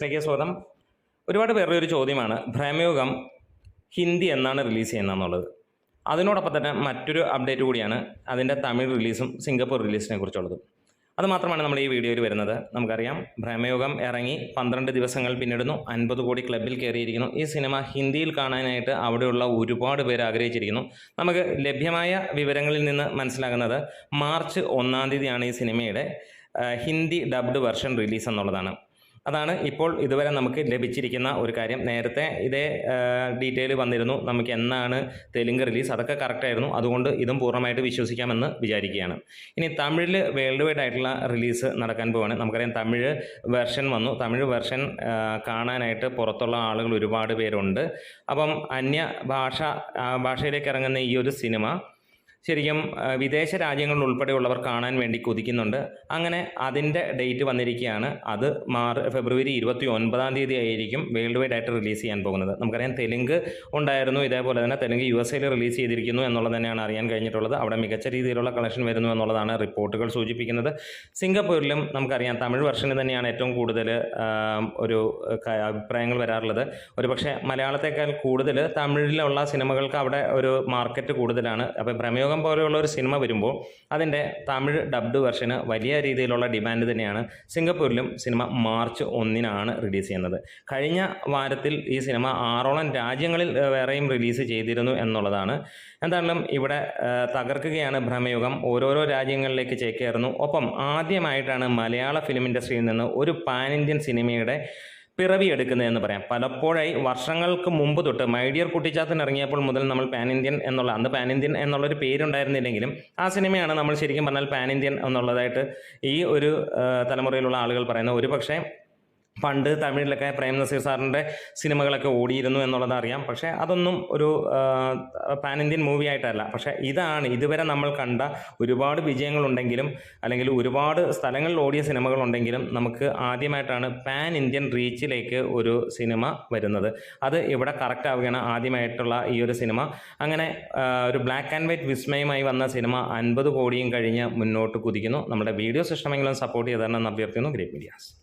ിലേക്ക് സ്വാഗതം. ഒരുപാട് പേരുടെ ഒരു ചോദ്യമാണ് ഭ്രമയുഗം ഹിന്ദി എന്നാണ് റിലീസ് ചെയ്യുന്നതെന്നുള്ളത്. അതിനോടൊപ്പം തന്നെ മറ്റൊരു അപ്ഡേറ്റ് കൂടിയാണ് അതിന്റെ തമിഴ് റിലീസും സിംഗപ്പൂർ റിലീസിനെ കുറിച്ചുള്ളത്. അത് മാത്രമാണ് നമ്മൾ ഈ വീഡിയോയിൽ വരുന്നത്. നമുക്കറിയാം ഭ്രമയുഗം ഇറങ്ങി പന്ത്രണ്ട് ദിവസങ്ങൾ പിന്നിടുന്നു. അൻപത് കോടി ക്ലബിൽ കയറിയിരിക്കുന്നു. ഈ സിനിമ ഹിന്ദിയിൽ കാണാനായിട്ട് അവിടെയുള്ള ഒരുപാട് പേർ ആഗ്രഹിച്ചിരിക്കുന്നു. നമുക്ക് ലഭ്യമായ വിവരങ്ങളിൽ നിന്ന് മനസ്സിലാകുന്നത് മാർച്ച് ഒന്നാം തീയതിയാണ് ഈ സിനിമയുടെ ഹിന്ദി ഡബ്ഡ് വെർഷൻ റിലീസ് എന്നുള്ളതാണ്. അതാണ് ഇപ്പോൾ ഇതുവരെ നമുക്ക് ലഭിച്ചിരിക്കുന്ന ഒരു കാര്യം. നേരത്തെ ഇതേ ഡീറ്റെയിൽ വന്നിരുന്നു. നമുക്ക് എന്നാണ് തെലുങ്ക് റിലീസ് അതൊക്കെ കറക്റ്റായിരുന്നു അതുകൊണ്ട് ഇതും പൂർണമായിട്ട് വിശ്വസിക്കാമെന്ന് വിചാരിക്കുകയാണ്. ഇനി തമിഴിൽ വേൾഡ് വൈഡ് ആയിട്ടുള്ള റിലീസ് നടക്കാൻ പോവാണ്. നമുക്കറിയാം തമിഴ് വെർഷൻ വന്നു. തമിഴ് വെർഷൻ കാണാനായിട്ട് പുറത്തുള്ള ആളുകൾ ഒരുപാട് പേരുണ്ട്. അപ്പം അന്യ ഭാഷ ഭാഷയിലേക്ക് ഇറങ്ങുന്ന ഈ ഒരു സിനിമ ശരിക്കും വിദേശ രാജ്യങ്ങളിൽ ഉൾപ്പെടെയുള്ളവർ കാണാൻ വേണ്ടി കൊതിക്കുന്നുണ്ട്. അങ്ങനെ അതിന്റെ ഡേറ്റ് വന്നിരിക്കുകയാണ്. അത് മാർ ഫെബ്രുവരി ഇരുപത്തി ഒൻപതാം തീയതി ആയിരിക്കും വേൾഡ് വൈഡ് ആയിട്ട് റിലീസ് ചെയ്യാൻ പോകുന്നത്. നമുക്കറിയാം തെലുങ്ക് ഉണ്ടായിരുന്നു ഇതേപോലെ തന്നെ തെലുങ്ക് യു എസ് എയിൽ റിലീസ് ചെയ്തിരിക്കുന്നു എന്നുള്ളത് തന്നെയാണ് അറിയാൻ കഴിഞ്ഞിട്ടുള്ളത്. അവിടെ മികച്ച രീതിയിലുള്ള കളക്ഷൻ വരുന്നു എന്നുള്ളതാണ് റിപ്പോർട്ടുകൾ സൂചിപ്പിക്കുന്നത്. സിംഗപ്പൂരിലും നമുക്കറിയാം തമിഴ് വെർഷന് തന്നെയാണ് ഏറ്റവും കൂടുതൽ ഒരു അഭിപ്രായങ്ങൾ വരാറുള്ളത്. ഒരു പക്ഷേ മലയാളത്തെക്കാൾ കൂടുതൽ തമിഴിലുള്ള സിനിമകൾക്ക് അവിടെ ഒരു മാർക്കറ്റ് കൂടുതലാണ്. അപ്പോൾ ഭ്രമയോഗം പോലെയുള്ള ഒരു സിനിമ വരുമ്പോൾ അതിന്റെ തമിഴ് ഡബ്ഡ് വെർഷന് വലിയ രീതിയിലുള്ള ഡിമാൻഡ് തന്നെയാണ്. സിംഗപ്പൂരിലും സിനിമ മാർച്ച് ഒന്നിനാണ് റിലീസ് ചെയ്യുന്നത്. കഴിഞ്ഞ വാരത്തിൽ ഈ സിനിമ ആറോളം രാജ്യങ്ങളിൽ വേറെയും റിലീസ് ചെയ്തിരുന്നു എന്നുള്ളതാണ്. എന്തായാലും ഇവിടെ തകർക്കുകയാണ് ഭ്രമയുഗം. ഓരോരോ രാജ്യങ്ങളിലേക്ക് ചേക്കേറുന്നു. ഒപ്പം ആദ്യമായിട്ടാണ് മലയാള ഫിലിം ഇൻഡസ്ട്രിയിൽ നിന്ന് ഒരു പാൻ ഇന്ത്യൻ സിനിമയുടെ പിറവി എടുക്കുന്നതെന്ന് പറയാം. പലപ്പോഴായി വർഷങ്ങൾക്ക് മുമ്പ് തൊട്ട് മൈഡിയർ കുട്ടിച്ചാത്തൻ ഇറങ്ങിയപ്പോൾ മുതൽ നമ്മൾ പാൻ ഇന്ത്യൻ എന്നുള്ള അന്ന് പാൻ ഇന്ത്യൻ എന്നുള്ളൊരു പേരുണ്ടായിരുന്നില്ലെങ്കിലും ആ സിനിമയാണ് നമ്മൾ ശരിക്കും പറഞ്ഞാൽ പാൻ ഇന്ത്യൻ എന്നുള്ളതായിട്ട് ഈ ഒരു തലമുറയിലുള്ള ആളുകൾ പറയുന്നത്. ഒരു പക്ഷേ പണ്ട് തമിഴിലൊക്കെ പ്രേം നസീർ സാറിന്റെ സിനിമകളൊക്കെ ഓടിയിരുന്നു എന്നുള്ളത് അറിയാം. പക്ഷേ അതൊന്നും ഒരു പാൻ ഇന്ത്യൻ മൂവി ആയിട്ടല്ല. പക്ഷേ ഇതാണ് ഇതുവരെ നമ്മൾ കണ്ട ഒരുപാട് വിജയങ്ങളുണ്ടെങ്കിലും അല്ലെങ്കിൽ ഒരുപാട് സ്ഥലങ്ങളിൽ ഓടിയ സിനിമകളുണ്ടെങ്കിലും നമുക്ക് ആദ്യമായിട്ടാണ് പാൻ ഇന്ത്യൻ റീച്ചിലേക്ക് ഒരു സിനിമ വരുന്നത്. അത് ഇവിടെ കറക്റ്റ് ആവുകയാണ് ആദ്യമായിട്ടുള്ള ഈ ഒരു സിനിമ. അങ്ങനെ ഒരു ബ്ലാക്ക് ആൻഡ് വൈറ്റ് വിസ്മയമായി വന്ന സിനിമ അൻപത് കോടിയും കഴിഞ്ഞ് മുന്നോട്ട് കുതിക്കുന്നു. നമ്മുടെ വീഡിയോസ് ഇഷ്ടമെങ്കിലും സപ്പോർട്ട് ചെയ്തതാണ് അഭ്യർത്ഥിക്കുന്നു. Great medias.